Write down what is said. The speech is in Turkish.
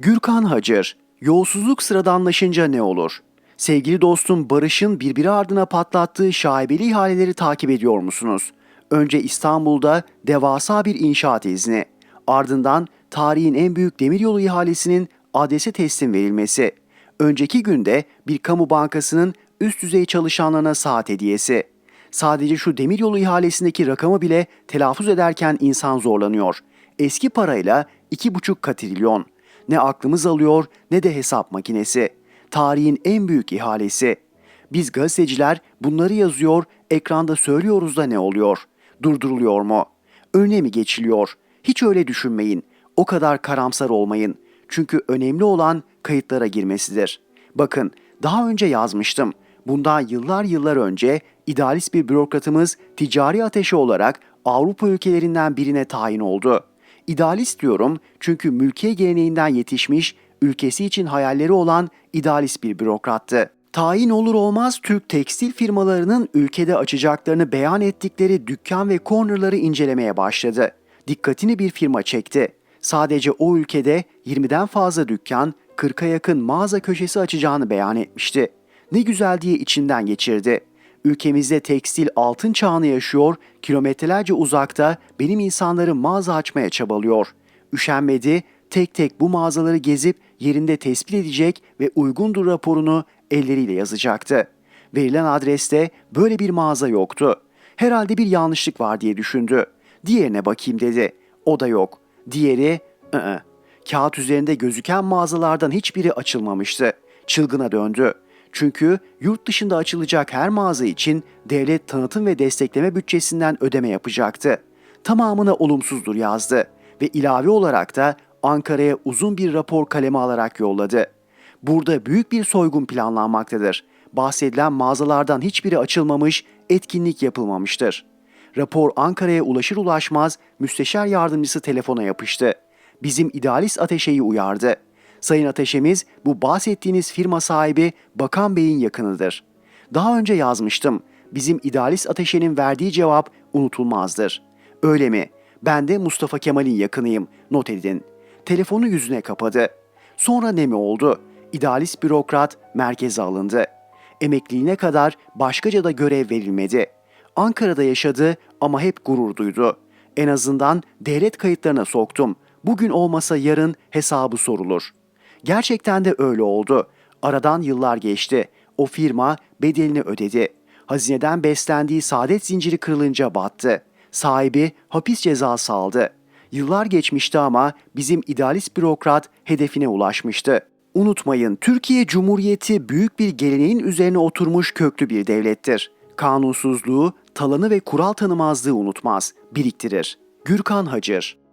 Gürkan Hacır, yolsuzluk sıradanlaşınca ne olur? Sevgili dostum Barış'ın birbiri ardına patlattığı şaibeli ihaleleri takip ediyor musunuz? Önce İstanbul'da devasa bir inşaat izni, ardından tarihin en büyük demiryolu ihalesinin adrese teslim verilmesi, önceki günde bir kamu bankasının üst düzey çalışanlarına saat hediyesi. Sadece şu demiryolu ihalesindeki rakamı bile telaffuz ederken insan zorlanıyor. Eski parayla 2,5 katrilyon. Ne aklımız alıyor ne de hesap makinesi. Tarihin en büyük ihalesi. Biz gazeteciler bunları yazıyor, ekranda söylüyoruz da ne oluyor? Durduruluyor mu? Önüne mi geçiliyor? Hiç öyle düşünmeyin. O kadar karamsar olmayın. Çünkü önemli olan kayıtlara girmesidir. Bakın, daha önce yazmıştım. Bundan yıllar yıllar önce idealist bir bürokratımız ticari ateşi olarak Avrupa ülkelerinden birine tayin oldu. İdealist diyorum çünkü mülkiye geleneğinden yetişmiş, ülkesi için hayalleri olan idealist bir bürokrattı. Tayin olur olmaz Türk tekstil firmalarının ülkede açacaklarını beyan ettikleri dükkan ve cornerları incelemeye başladı. Dikkatini bir firma çekti. Sadece o ülkede 20'den fazla dükkan, 40'a yakın mağaza köşesi açacağını beyan etmişti. Ne güzel diye içinden geçirdi. Ülkemizde tekstil altın çağını yaşıyor, kilometrelerce uzakta benim insanlarım mağaza açmaya çabalıyor. Üşenmedi, tek tek bu mağazaları gezip yerinde tespit edecek ve uygundur raporunu elleriyle yazacaktı. Verilen adreste böyle bir mağaza yoktu. Herhalde bir yanlışlık var diye düşündü. Diğerine bakayım dedi. O da yok. Diğeri, ı Kağıt üzerinde gözüken mağazalardan hiçbiri açılmamıştı. Çılgına döndü. Çünkü yurt dışında açılacak her mağaza için devlet tanıtım ve destekleme bütçesinden ödeme yapacaktı. Tamamına olumsuzdur yazdı ve ilave olarak da Ankara'ya uzun bir rapor kaleme alarak yolladı. Burada büyük bir soygun planlanmaktadır. Bahsedilen mağazalardan hiçbiri açılmamış, etkinlik yapılmamıştır. Rapor Ankara'ya ulaşır ulaşmaz müsteşar yardımcısı telefona yapıştı. Bizim idealist ateşeyi uyardı. Sayın Ateşemiz bu bahsettiğiniz firma sahibi Bakan Bey'in yakınıdır. Daha önce yazmıştım. Bizim idealist ateşenin verdiği cevap unutulmazdır. Öyle mi? Ben de Mustafa Kemal'in yakınıyım. Not edin. Telefonu yüzüne kapadı. Sonra ne mi oldu? İdealist bürokrat merkeze alındı. Emekliliğine kadar başkaca da görev verilmedi. Ankara'da yaşadı ama hep gurur duydu. En azından devlet kayıtlarına soktum. Bugün olmasa yarın hesabı sorulur. Gerçekten de öyle oldu. Aradan yıllar geçti. O firma bedelini ödedi. Hazineden beslendiği saadet zinciri kırılınca battı. Sahibi hapis cezası aldı. Yıllar geçmişti ama bizim idealist bürokrat hedefine ulaşmıştı. Unutmayın Türkiye Cumhuriyeti büyük bir geleneğin üzerine oturmuş köklü bir devlettir. Kanunsuzluğu, talanı ve kural tanımazlığı unutmaz, biriktirir. Gürkan Hacır